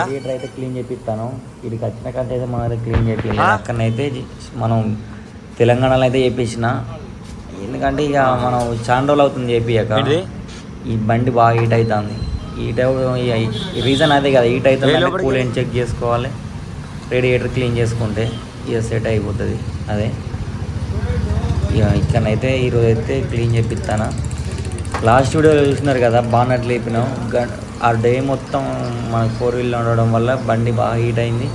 Radiator అయితే clean చేపిస్తాను. ఇక్కడికి వచ్చిన కంటే అయితే మనం అయితే క్లీన్ ఆ? అక్కడనైతే మనం తెలంగాణలో అయితే చేపించిన ఎందుకంటే ఇక మనం చాలా రోజులు అవుతుంది చేపియక? ఈ బండి బాగా హీట్ అవుతుంది హీట్ రీజన్ అదే కదా హీట్ అవుతుంది? కూలెంట్ చెక్ చేసుకోవాలి. రేడియేటర్ క్లీన్ చేసుకుంటే ఇక సెట్ అయిపోతుంది. అదే. ఇక ఇక్కడనైతే ఈరోజు అయితే క్లీన్ చేపిస్తాను. లాస్ట్ వీడియోలో చూసినారు కదా బాగా లేపినాం. గ- ఆ డే మొత్తం మనకు ఫోర్ వీలర్ ఉండడం వల్ల బండి బాగా హీట్ అయింది.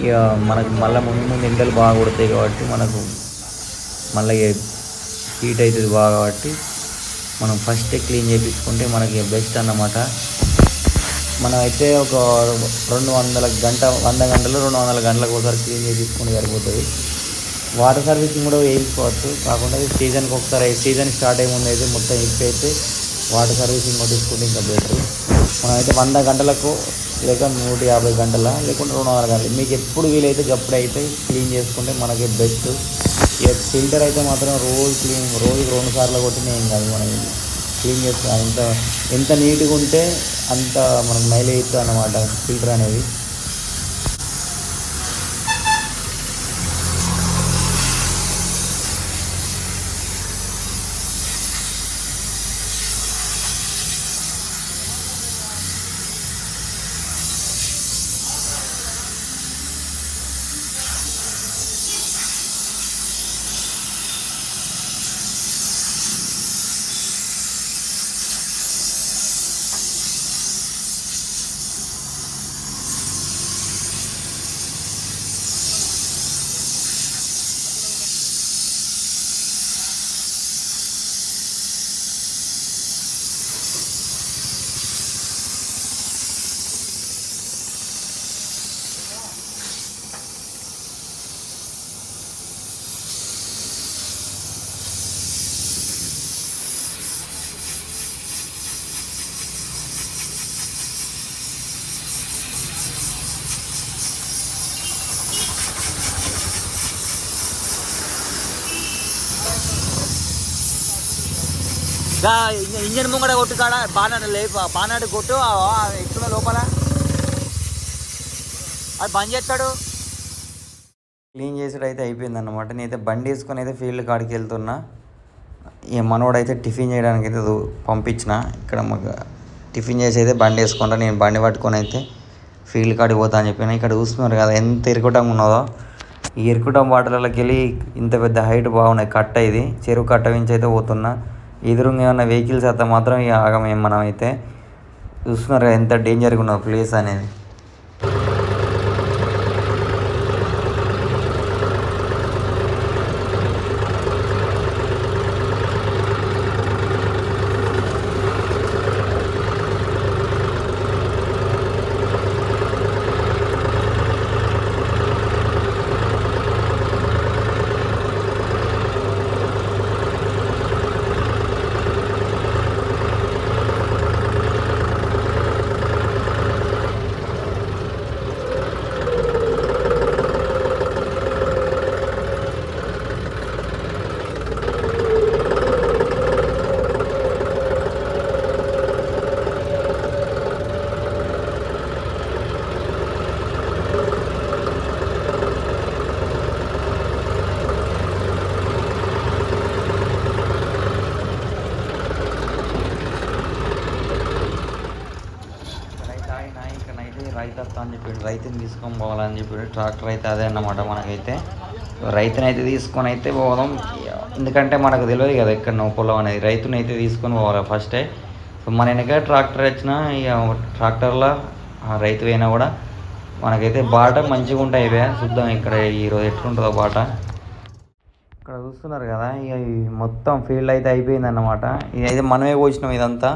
ఇక మనకు మళ్ళీ ముందు ముందు ఎండలు బాగా కొడతాయి కాబట్టి మనకు మళ్ళీ హీట్ అవుతుంది బాగా కాబట్టి మనం ఫస్టే క్లీన్ చేయించుకుంటే మనకి బెస్ట్ అన్నమాట. మనం అయితే ఒక రెండు వందల గంట వంద గంటలు రెండు వందల గంటలకు ఒకసారి క్లీన్ చేయించుకుంటే సరిపోతుంది. వాటర్ సర్వీసింగ్ కూడా వేయించుకోవచ్చు. కాకుండా సీజన్కి ఒకసారి సీజన్ స్టార్ట్ అయ్యే ముందు అయితే మొత్తం ఇప్పి అయితే వాటర్ సర్వీసింగ్ కొట్టించుకుంటే ఇంకా బెటర్. మనమైతే వంద గంటలకు లేక నూట యాభై గంటల లేకుంటే రెండు వందల గంటలు. మీకు ఎప్పుడు వీలైతే అప్పుడు అయితే క్లీన్ చేసుకుంటే మనకి బెస్ట్. ఇక ఫిల్టర్ అయితే మాత్రం రోజు క్లీన్ రోజు రెండు సార్లు కొట్టిన ఏం కాదు మనం క్లీన్ చేస్తాం ఎంత ఎంత నీట్గా ఉంటే అంత మనకు మైలేజ్ ఇస్తుంది అన్నమాట ఫిల్టర్ అనేది. ఇంజన్ ముంగడ కొట్టు కాడ? బానాడు లేపు బానాడు కొట్టు ఎక్కడ లోపల. అది బంద్ చేస్తాడు. క్లీన్ చేసుడు అయితే అయిపోయిందన్నమాట. నేనైతే బండి వేసుకొని అయితే ఫీల్డ్ కాడికి వెళ్తున్నా. ఈ మనోడు అయితే టిఫిన్ చేయడానికి అయితే పంపించిన. ఇక్కడ మాకు టిఫిన్ చేసి అయితే బండి వేసుకుంటా. నేను బండి పట్టుకొని అయితే ఫీల్డ్ కాడికి పోతా అని చెప్పిన. ఇక్కడ చూస్తున్నారు కదా ఎంత ఇరుకుటం ఉన్నదో. ఈ ఇరుకుటం వాటర్లకి వెళ్ళి ఇంత పెద్ద హైట్ బాగున్నాయి. కట్ట ఇది. చెరువు కట్ట నుంచి అయితే పోతున్నా. ఎదురుగా ఉన్న వెహికల్స్ అంతా మాత్రం ఇక ఆగమేం మనమైతే. చూస్తున్నారు కదా ఎంత డేంజర్గా ఉన్న ప్లేస్ అనేది రైతు ఆయన ఇక్కడనైతే రైతు వస్తా అని చెప్పి రైతుని తీసుకొని పోవాలని చెప్పి ట్రాక్టర్ అయితే అదే అన్నమాట మనకైతే. రైతుని అయితే తీసుకొని అయితే పోదాం. ఎందుకంటే మనకు తెలియదు కదా ఎక్కడ నువ్వు పొలం అనేది. రైతుని అయితే తీసుకొని పోవాలి ఫస్టే సో మన వెనక ట్రాక్టర్ వచ్చినా ఇక ట్రాక్టర్లో ఆ రైతు అయినా కూడా మనకైతే బాట మంచిగా ఉంటాయి ఇవే చూద్దాం ఇక్కడ ఈరోజు ఎట్లుంటుందో బాట. ఇక్కడ చూస్తున్నారు కదా ఇక మొత్తం ఫీల్డ్ అయితే అయిపోయింది అన్నమాట. ఇది అయితే మనమే పోసినాం ఇదంతా.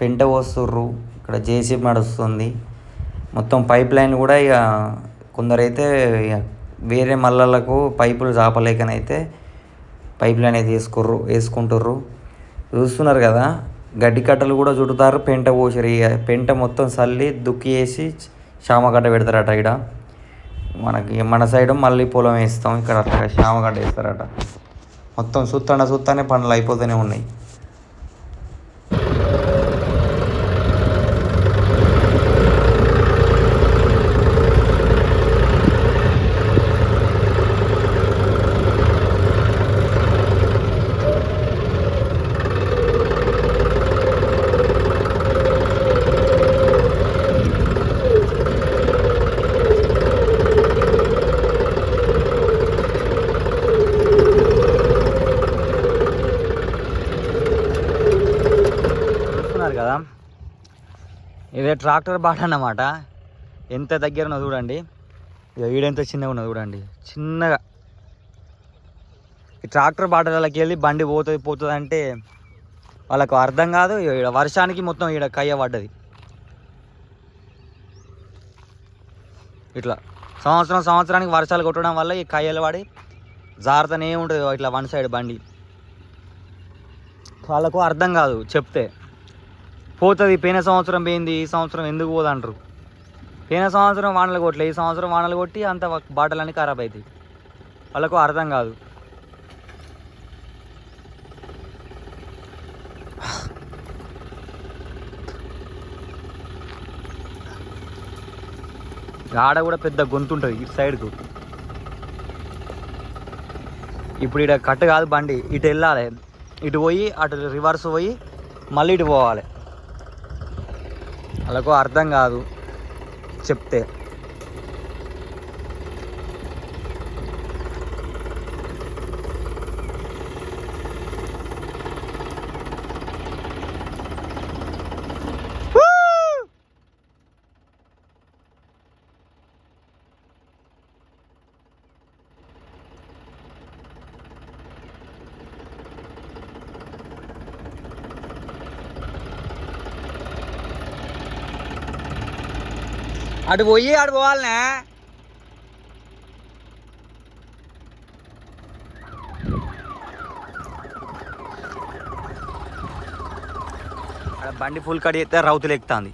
పెంట పోస్తుర్రు. ఇక్కడ జేసీబీ నడుస్తుంది. మొత్తం పైప్ లైన్ కూడా ఇక కొందరైతే ఇక వేరే మల్లలకు పైపులు చాపలేకనైతే పైప్ లైన్ అయితే వేసుకుర్రు వేసుకుంటుర్రు. చూస్తున్నారు కదా గడ్డి కట్టలు కూడా చుడతారు పెంట పోసారు ఇక పెంట మొత్తం చల్లి దుక్కి వేసి శామగడ్డ పెడతారట ఇక్కడ మనకి మన సైడ్ మళ్ళీ పొలం వేస్తాం ఇక్కడ అట్లా శామగడ్డ వేస్తారట. మొత్తం సుత్తాన సుత్తానే పనులు అయిపోతూనే ఉన్నాయి ఇదే ట్రాక్టర్ బాట అన్నమాట. ఎంత దగ్గర ఉన్నదో చూడండి. ఇక వీడెంత చిన్నగా ఉన్నది చూడండి. చిన్నగా. ఈ ట్రాక్టర్ బాటలకి వెళ్ళి బండి పోతుంది పోతుంది అంటే వాళ్ళకు అర్థం కాదు. ఈడ వర్షానికి మొత్తం ఈడ కయ్య పడ్డది. ఇట్లా సంవత్సరం సంవత్సరానికి వర్షాలు కొట్టడం వల్ల ఈ కయ్యలు పడి జాగ్రత్తనే ఉంటుంది ఇట్లా వన్ సైడ్ బండి. వాళ్ళకు అర్థం కాదు చెప్తే. పోతుంది. పోయిన సంవత్సరం పోయింది ఈ సంవత్సరం ఎందుకు పోదంటారు పోయిన సంవత్సరం వానలు కొట్టలే ఈ సంవత్సరం వానలు కొట్టి అంత బాటలన్నీ ఖరాబ్ అవుతాయి వాళ్ళకు అర్థం కాదు. ఆడ కూడా పెద్ద గొంతు ఉంటుంది ఇటు సైడ్కు ఇప్పుడు ఇక్కడ కట్ కాదు బండి ఇటు వెళ్ళాలి. ఇటు పోయి అటు రివర్స్ పోయి మళ్ళీ ఇటు పోవాలి. వాళ్ళకు అర్థం కాదు చెప్తే. అటు పోయి అటు పోవాలనే. బండి ఫుల్ కడిగితే రౌతులు ఎక్కుతుంది.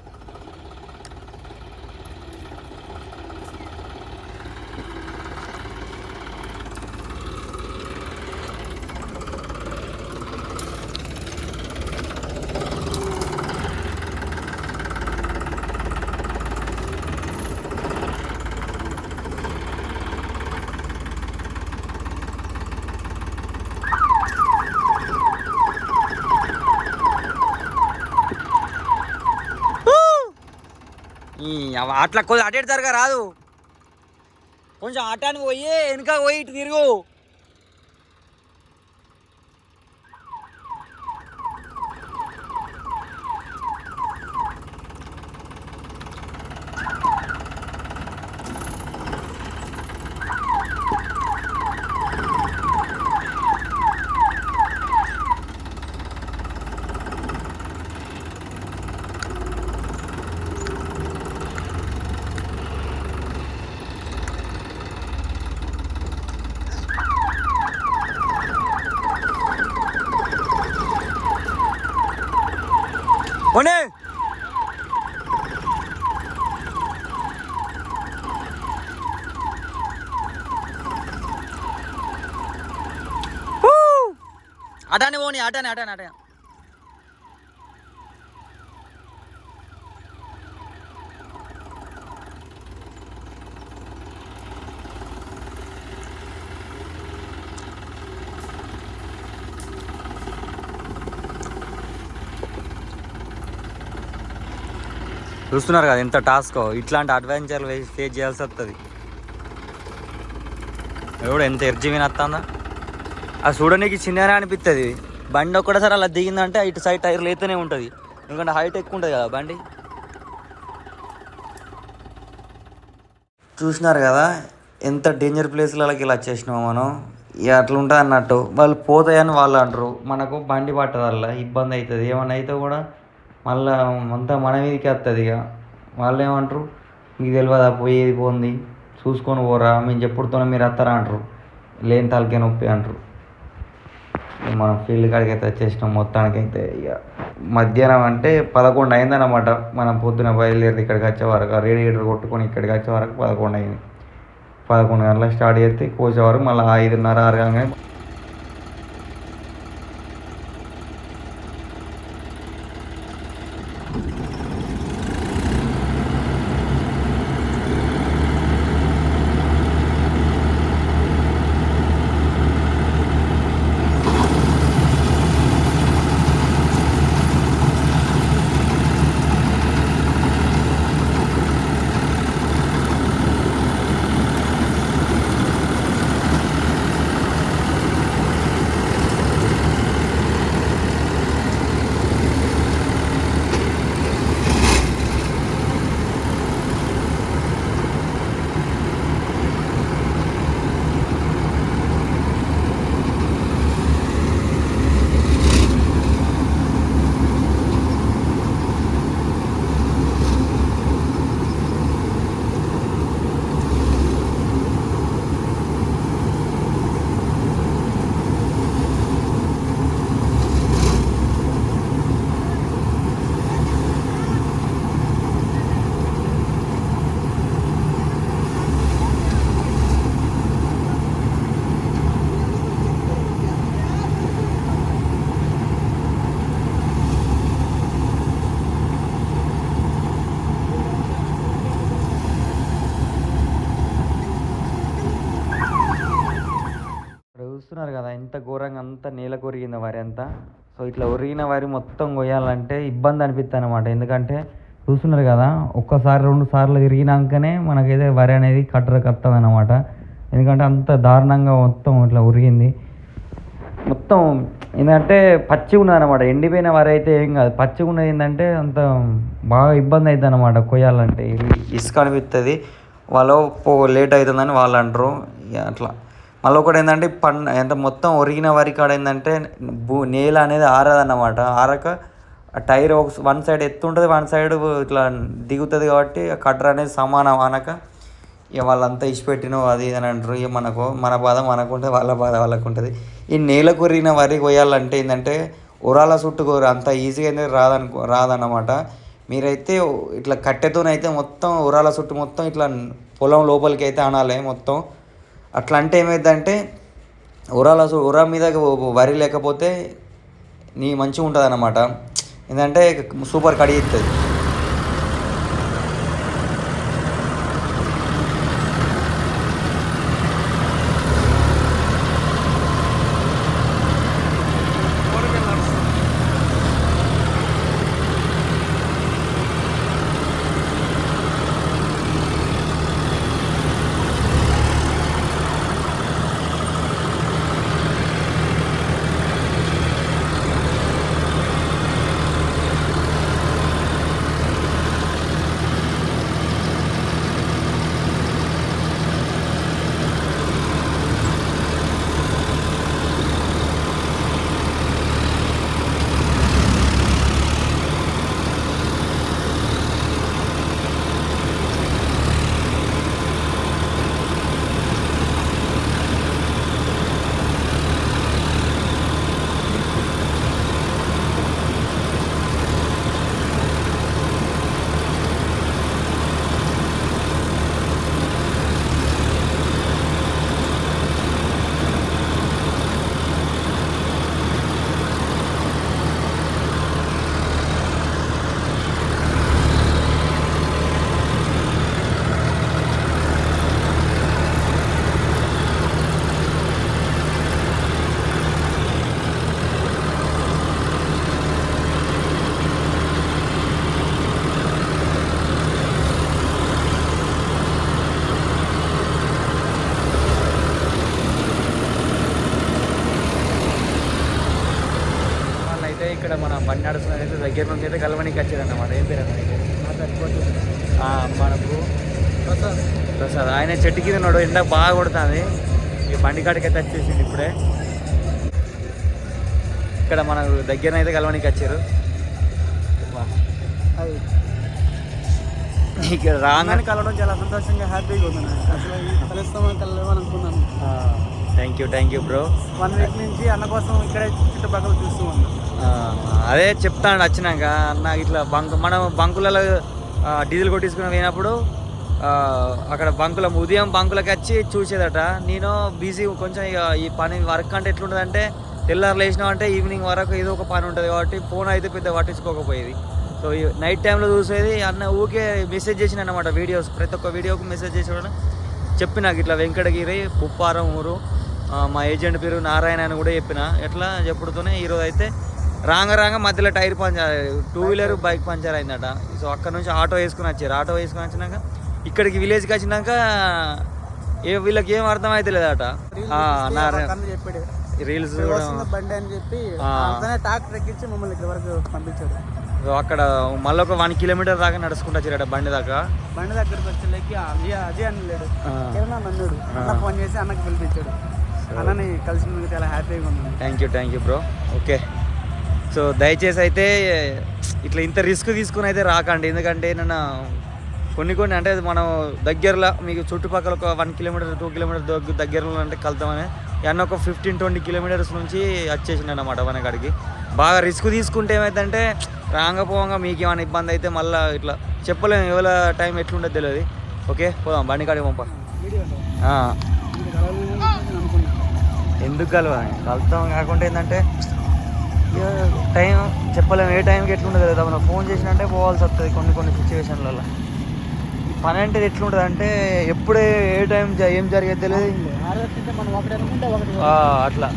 అట్లా కొద్దిగా అటు ఇటు రాదు. కొంచెం అటాన్ని పోయి వెనుక పోయి ఇటు తిరుగు. పోనీ అటానే పోనీ అటానే అటానే అటానే చూస్తున్నారు కదా ఎంత టాస్క్. ఇట్లాంటి అడ్వెంచర్లు ఫేస్ చేయాల్సి వస్తుంది ఎవడు ఎంత ఎర్జీ వినొస్తుందా అది చూడడానికి చిన్నగానే అనిపిస్తుంది బండి ఒక్కడసారి అలా దిగిందంటే ఇటు సైడ్ టైర్లు లేతూనే ఉంటుంది. ఎందుకంటే హైట్ ఎక్కువ ఉంటుంది కదా బండి. చూసినారు కదా ఎంత డేంజర్ ప్లేస్లకి ఇలా చేసినాము మనం. ఇక అట్లా ఉంటుంది అన్నట్టు. వాళ్ళు పోతాయని వాళ్ళు అంటారు. మనకు బండి పట్టదల్లా ఇబ్బంది అవుతుంది. ఏమన్నా అయితే కూడా మళ్ళా అంతా మన మీదకే వస్తుంది ఇక. వాళ్ళు ఏమంటారు మీకు తెలియదా పోయేది పోంది? చూసుకొని పోరా మేము చెప్పుడుతోనే మీరు వస్తారా? అంటారు. లేని తలకే నొప్పి అంటారు. మనం ఫీల్డ్ కాడికి అయితే వచ్చేసినాం మొత్తానికి అయితే ఇక. మధ్యాహ్నం అంటే పదకొండు అయిందన్నమాట. మనం పొద్దున బయలుదేరి ఇక్కడికి వచ్చే వరకు రేడియేటర్ కొట్టుకొని ఇక్కడికి వచ్చే వరకు పదకొండు అయింది. పదకొండు గంటలకు స్టార్ట్ చేస్తే కోసే వరకు మళ్ళీ ఐదున్నర ఆరు కదా ఎంత ఘోరంగా అంతా నేల కొరిగింది వరి అంతా. సో ఇట్లా ఒరిగిన వరి మొత్తం కొయ్యాలంటే ఇబ్బంది అనిపిస్తుంది అనమాట ఎందుకంటే చూస్తున్నారు కదా ఒక్కసారి రెండు సార్లు తిరిగినాకనే మనకైతే వరి అనేది కట్టరకు వస్తుంది అనమాట ఎందుకంటే అంత దారుణంగా మొత్తం ఇట్లా ఉరిగింది మొత్తం ఏంటంటే పచ్చిగా ఉన్నది అనమాట ఎండిపోయిన వరి అయితే ఏం కాదు. పచ్చిగా ఉన్నది ఏంటంటే అంత బాగా ఇబ్బంది అవుతుంది అనమాట కొయ్యాలంటే. ఇసుక అనిపిస్తుంది వాళ్ళు పో లేట్ అవుతుందని వాళ్ళు అంటారు. ఇక అట్లా. మళ్ళీ ఒకటి ఏంటంటే పండ ఎంత మొత్తం ఒరిగిన వరి కాడ ఏంటంటే భూ నేల అనేది ఆరదన్నమాట. ఆరక టైర్ ఒక వన్ సైడ్ ఎత్తు ఉంటుంది వన్ సైడ్ ఇట్లా దిగుతుంది కాబట్టి కట్టర్ అనేది సమానం అనక ఇక వాళ్ళంతా ఇచ్చిపెట్టినో అది ఇది అని అంటారు. ఇక మనకు మన బాధ మనకు ఉంటుంది వాళ్ళ బాధ వాళ్ళకు ఉంటుంది ఈ నేల కొరిగిన వరి కొయ్యాలంటే ఏంటంటే ఉరాల చుట్టుకోరు అంత ఈజీగా అయితే రాదనుకో రాదన్నమాట. మీరైతే ఇట్లా కట్టెతోనైతే మొత్తం ఉరాల చుట్టూ మొత్తం ఇట్లా పొలం లోపలికి అయితే అనాలి మొత్తం. అట్లా అంటే ఏమైందంటే ఉరాల అసలు ఉరా మీద వరి లేకపోతే నీ మంచిగా ఉంటుంది అన్నమాట ఏంటంటే సూపర్ కడిగిస్తుంది వాళ్ళైతే ఇక్కడ మన బండి నడుస్తున్న అయితే దగ్గర నుంచి అయితే కలవనికి వచ్చారన్నమాట. ఏం పేరు అన్న మనకు ప్రసాద్. ఆయన చెట్టు కింద ఉన్నాడు. ఎండ బాగా కొడుతుంది. ఈ బండి కాడికి అయితే వచ్చేసింది ఇప్పుడే. ఇక్కడ మనకు దగ్గర అయితే కలవనికి వచ్చారు. ఇక్కడ రాగానే కలవడం చాలా సంతోషంగా హ్యాపీగా ఉంది. అసలు కలుస్తామని కలవాలని అనుకున్నాను thank you thank you bro one week నుంచి అన్న కోసం ఇక్కడే చుట్టుపక్కల చూస్తూ ఉన్నాను అదే చెప్తాను వచ్చినాక అన్న ఇట్లా బంక్ మనం బంకులలో డీజిల్ కొట్టించుకుని పోయినప్పుడు అక్కడ బంకుల ఉదయం బంకులకి వచ్చి చూసేదట. నేను బిజీ కొంచెం ఇక ఈ పని వర్క్ అంటే ఎట్లుంటుందంటే తెల్లారు లేచినాం అంటే ఈవినింగ్ వరకు ఏదో ఒక పని ఉంటుంది కాబట్టి ఫోన్ అయితే పెద్ద పట్టించుకోకపోయేది. సో ఈ నైట్ టైంలో చూసేది అన్న ఊకే మెసేజ్ చేసిన అనమాట వీడియోస్ ప్రతి ఒక్క వీడియోకి మెసేజ్ చేసేవాడు. చెప్పిన నాకు ఇట్లా వెంకటగిరి పుప్పారం ఊరు మా ఏజెంట్ పేరు నారాయణ అని కూడా చెప్పిన. ఎట్లా? చెప్పుడుతోనే ఈరోజు అయితే రాంగ రాంగ మధ్యలో tyre puncture two wheeler bike puncture అయిందట. సో అక్కడ నుంచి ఆటో వేసుకుని వచ్చారు. ఆటో వేసుకుని వచ్చినాక ఇక్కడికి విలేజ్కి వచ్చినాక ఏ వీళ్ళకి ఏం అర్థం అయితే లేదట చెప్పాడు. రీల్స్ బండి అని చెప్పి ట్రాక్టర్ ఎక్కించి మమ్మల్ని ఇక్కడ వరకు పంపించాడు. సో అక్కడ మళ్ళీ ఒక వన్ కిలోమీటర్ దాకా నడుచుకుంటూ వచ్చారట బండి దాకా. బండి దగ్గరకు వచ్చేళ్ళకి అజయ్ అజయ్ అని లేడు. కిరణ్ అన్నాడు. ఫోన్ చేసి అన్నకి పిలిపించాడు. అన్నని కలిసినందుకు చాలా హ్యాపీగా ఉంది thank you thank you bro okay so దయచేసి అయితే ఇట్లా ఇంత రిస్క్ తీసుకుని అయితే రాకండి. ఎందుకంటే నన్ను కొన్ని కొన్ని అంటే మనం దగ్గరలో మీకు చుట్టుపక్కల ఒక వన్ కిలోమీటర్ టూ కిలోమీటర్ దగ్గ దగ్గరలో అంటే కలుతామని అన్న ఒక ఫిఫ్టీన్ ట్వంటీ కిలోమీటర్స్ నుంచి వచ్చేసిండు అనమాట వనకాడికి. బాగా రిస్క్ తీసుకుంటే ఏమైందంటే రాంగపోవంగా మీకు ఏమైనా ఇబ్బంది అయితే మళ్ళీ ఇట్లా చెప్పలేము. ఎవరి టైం ఎట్లుండదు తెలియదు. ఓకే పోదాం బండి కాడికి పంప. ఎందుకు కలవాలి కలుతాం కాకుండా ఏంటంటే టైం చెప్పలేము ఏ టైంకి ఎట్లుండదు కదా మనం ఫోన్ చేసినంటే పోవాల్సి వస్తుంది కొన్ని కొన్ని సిచ్యువేషన్లలో ఈ పని అంటే ఎట్లుంటుంది అంటే ఎప్పుడే ఏ టైం ఏం జరిగేది తెలియదు అట్లా.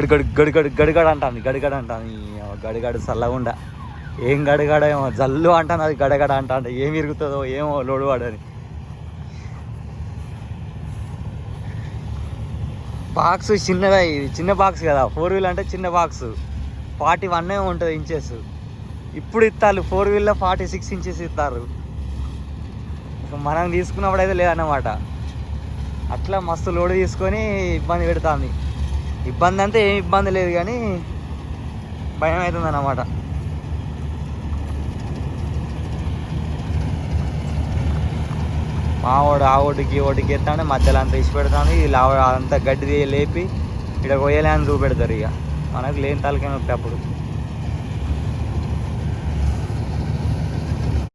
గడిగడు గడిగడు గడిగడ అంటాను గడిగడ అంటాను గడిగడు చల్లగుండా. ఏం గడగడ ఏమో జల్లు అంటాను అది గడగడ అంటా అంటే ఏం ఇరుగుతుందో ఏమో లోడువాడని బాక్స్ చిన్నదే ఇది చిన్న బాక్స్ కదా. ఫోర్ వీల్ అంటే చిన్న బాక్స్. ఫార్టీ వన్ ఉంటుంది ఇంచెస్. ఇప్పుడు ఇస్తారు ఫోర్ వీల్లో ఫార్టీ సిక్స్ ఇంచెస్ ఇస్తారు మనం తీసుకున్నప్పుడు అయితే లేదన్నమాట. అట్లా మస్తు లోడ్ తీసుకొని ఇబ్బంది పెడుతుంది. ఇబ్బంది అంటే ఏం ఇబ్బంది లేదు కానీ భయం అవుతుంది అన్నమాట మావాడు ఆ ఒడికి ఈ ఒడికి మధ్యలో అంతా ఇసి పెడతాను ఇలా అంతా గడ్డి లేపి ఇక్కడ కొయ్యలే అని చూపెడతారు ఇక. మనకు లేని తలకే నొప్పి అప్పుడు.